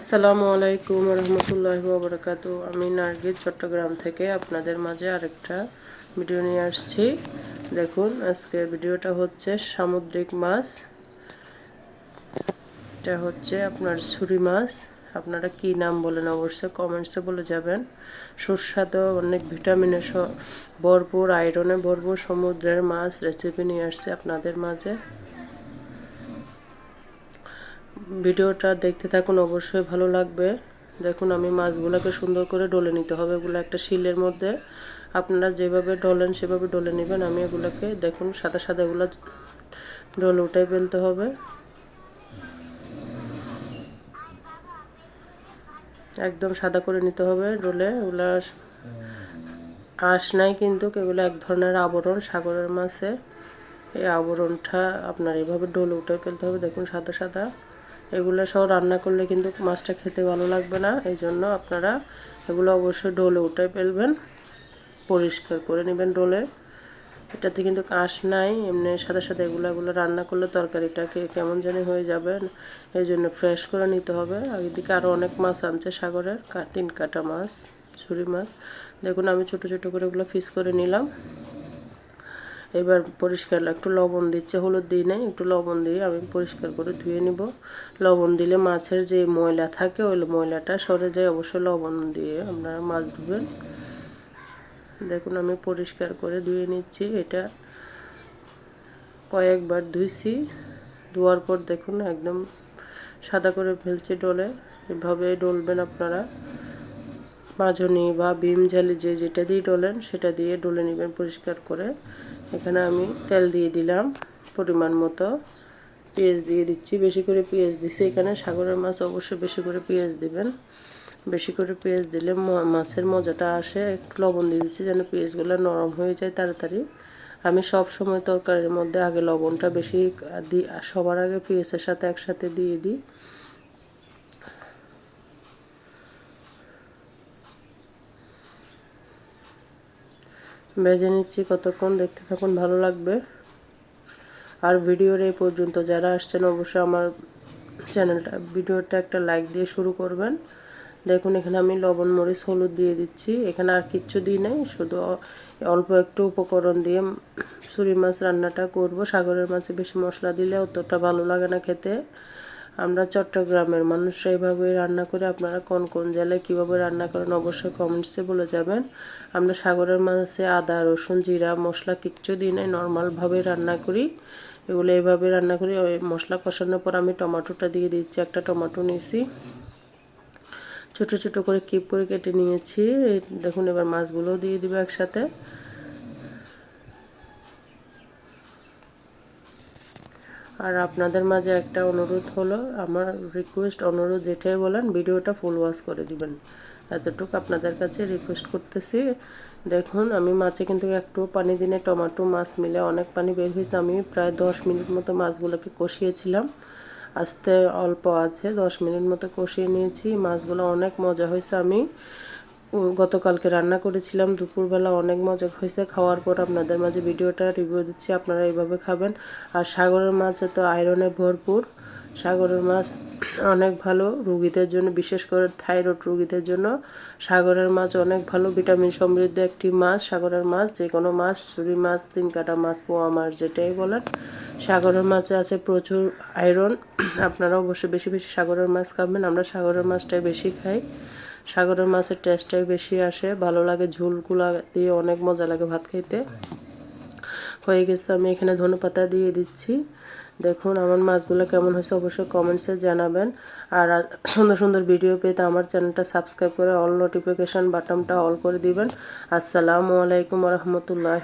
আসসালামু আলাইকুম রহমতুল্লাহ বরকাত আমি নার্গিস চট্টগ্রাম থেকে আপনাদের মাঝে আরেকটা ভিডিও নিয়ে আসছি। দেখুন আজকে ভিডিওটা হচ্ছে সামুদ্রিক মাছ। এটা হচ্ছে আপনার ছুরি মাছ। আপনারা কি নাম বলেন অবশ্যই কমেন্টসে বলে যাবেন। সুস্বাদু, অনেক ভিটামিনে ভরপুর, আয়রনে ভরপুর সমুদ্রের মাছ রেসিপি নিয়ে আসছে আপনাদের মাঝে। ভিডিওটা দেখতে থাকুন, অবশ্যই ভালো লাগবে। দেখুন, আমি মাছগুলোকে সুন্দর করে ডলে নিতে হবে এগুলো একটা শিলের মধ্যে। আপনারা যেভাবে ডলেন, সেভাবে ডলে নেবেন। আমি এগুলোকে দেখুন, সাদা সাদা এগুলো ডলে উঠাই ফেলতে হবে। একদম সাদা করে নিতে হবে ডলে। এগুলো আঁশ নাই কিন্তু, এগুলো এক ধরনের আবরণ, সাগরের মাছে। এই আবরণটা আপনার এভাবে ডলে উঠে ফেলতে হবে। দেখুন, সাদা সাদা। এগুলো সব রান্না করলে কিন্তু মাছটা খেতে ভালো লাগবে না, এই জন্য আপনারা এগুলো অবশ্যই ডোলে উঠে ফেলবেন, পরিষ্কার করে নেবেন ডোলে। এটাতে কিন্তু কাশ নাই, এমনি সাথে সাথে এগুলো এগুলো রান্না করলে তরকারিটাকে কেমন জানি হয়ে যাবে, এই জন্য ফ্রেশ করে নিতে হবে। আগের দিকে আরও অনেক মাছ আনছে সাগরের তিন কাটা মাছ, ছুরি মাছ। দেখুন আমি ছোট ছোট করে ওগুলো ফিস করে নিলাম। এবার পরিষ্কার একটু লবণ দিচ্ছে, হলুদ দিই নাই, একটু লবণ দিয়ে আমি পরিষ্কার করে ধুয়ে নিব। লবণ দিলে মাছের যে ময়লা থাকে, ওই ময়লাটা সরে যায় অবশ্যই লবণ দিয়ে আপনারা মাছ ধুবেন দেখুন, আমি পরিষ্কার করে ধুয়ে নিচ্ছি, এটা কয়েকবার ধুইছি। ধোয়ার পর দেখুন, একদম সাদা করে ফেলছে ডলে। এভাবে ডলবেন আপনারা। মাজনি বা বিম জালি যে যেটা দিয়ে ডলেন, সেটা দিয়ে ডলে নেবেন পরিষ্কার করে। এখানে আমি তেল দিয়ে দিলাম পরিমাণ মতো। পেঁয়াজ দিয়ে দিচ্ছি, বেশি করে পেঁয়াজ দিছি। এখানে সাগরের মাছ অবশ্যই বেশি করে পেঁয়াজ দিবেন। বেশি করে পেঁয়াজ দিলে মাছের মজাটা আসে। একটু লবণ দিয়ে দিচ্ছি যেন পেঁয়াজগুলো নরম হয়ে যায় তাড়াতাড়ি। আমি সব সময় তরকারির মধ্যে আগে লবণটা বেশি দিই সবার আগে পেঁয়াজের সাথে একসাথে দিয়ে দিই। ভেজে নিচ্ছি কতক্ষণ? দেখতে থাকুন, ভালো লাগবে। আর ভিডিওর এই পর্যন্ত যারা আসছেন, অবশ্যই আমার চ্যানেলটা, ভিডিওটা একটা লাইক দিয়ে শুরু করবেন। দেখুন, এখানে আমি লবণ, মরিচ, হলুদ দিয়ে দিচ্ছি। এখানে আর কিচ্ছু দিই নাই, শুধু অল্প একটু উপকরণ দিয়ে ছুরি মাছ রান্নাটা করব। সাগরের মাছে বেশি মশলা দিলে অতটা ভালো লাগে না খেতে। আমরা চট্টগ্রামের মানুষ এইভাবে রান্না করে। আপনারা কোন কোন জেলায় কীভাবে রান্না করেন অবশ্যই কমেন্টসে বলে যাবেন। আমরা সাগরের মাছে আদা, রসুন, জিরা, মশলা কিচ্ছু দিই নাই নর্মালভাবে রান্না করি। এগুলো এইভাবে রান্না করি। ওই মশলা কষানোর পর আমি টমাটোটা দিয়ে দিচ্ছি, একটা টমাটো নিয়েছি। ছোট ছোট করে কিপ করে কেটে নিয়েছি। দেখুন, এবার মাছগুলো দিয়ে দিবে একসাথে। আর আপনাদের মাঝে একটা অনুরোধ হলো, আমার রিকোয়েস্ট অনুরোধ যেটাই বলেন, ভিডিওটা ফুল ওয়াশ করে দিবেন। এতটুকু আপনাদের কাছে রিকোয়েস্ট করতেছি। দেখুন, আমি মাছে কিন্তু একটু পানি দিনে টমেটো, মাছ মিলে অনেক পানি বের হয়েছে। আমি প্রায় দশ মিনিট মতো মাছগুলোকে কষিয়েছিলাম। আস্তে অল্প আছে, দশ মিনিট মতো কষিয়ে নিয়েছি। মাছগুলো অনেক মজা হয়েছে। আমি গতকালকে রান্না করেছিলাম, দুপুরবেলা অনেক মজা হয়েছে। খাওয়ার পর আপনাদের মাঝে ভিডিওটা রিভিউ দিচ্ছি, আপনারা এইভাবে খাবেন। আর সাগরের মাছে তো আয়রনে ভরপুর। সাগরের মাছ অনেক ভালো রুগীদের জন্য, বিশেষ করে থাইরয়েড রুগীদের জন্য। সাগরের মাছ অনেক ভালো ভিটামিন সমৃদ্ধ একটি মাছ। সাগরের মাছ যে কোনো মাছ, ছুরি মাছ, তিন কাটা মাছ, পোয়া মাছ, যেটাই বলেন। সাগরের মাছে আছে প্রচুর আয়রন আপনারা অবশ্যই বেশি বেশি সাগরের মাছ খাবেন, আমরা সাগরের মাছটাই বেশি খাই। সাগরের মাছের টেস্টটাই বেশি আসে। ভালো লাগে ঝোলগুলা দিয়ে অনেক মজা লাগে ভাত খাইতে। হয়ে গেছে, আমি এখানে ধনে পাতা দিয়ে দিচ্ছি। দেখুন আমার মাছগুলো কেমন হয়েছে, অবশ্যই কমেন্টসে জানাবেন। আর সুন্দর সুন্দর ভিডিও পেতে আমার চ্যানেলটা সাবস্ক্রাইব করে অল নোটিফিকেশান বাটনটা অল করে দিবেন। আসসালামু আলাইকুম রহমতুল্লাহ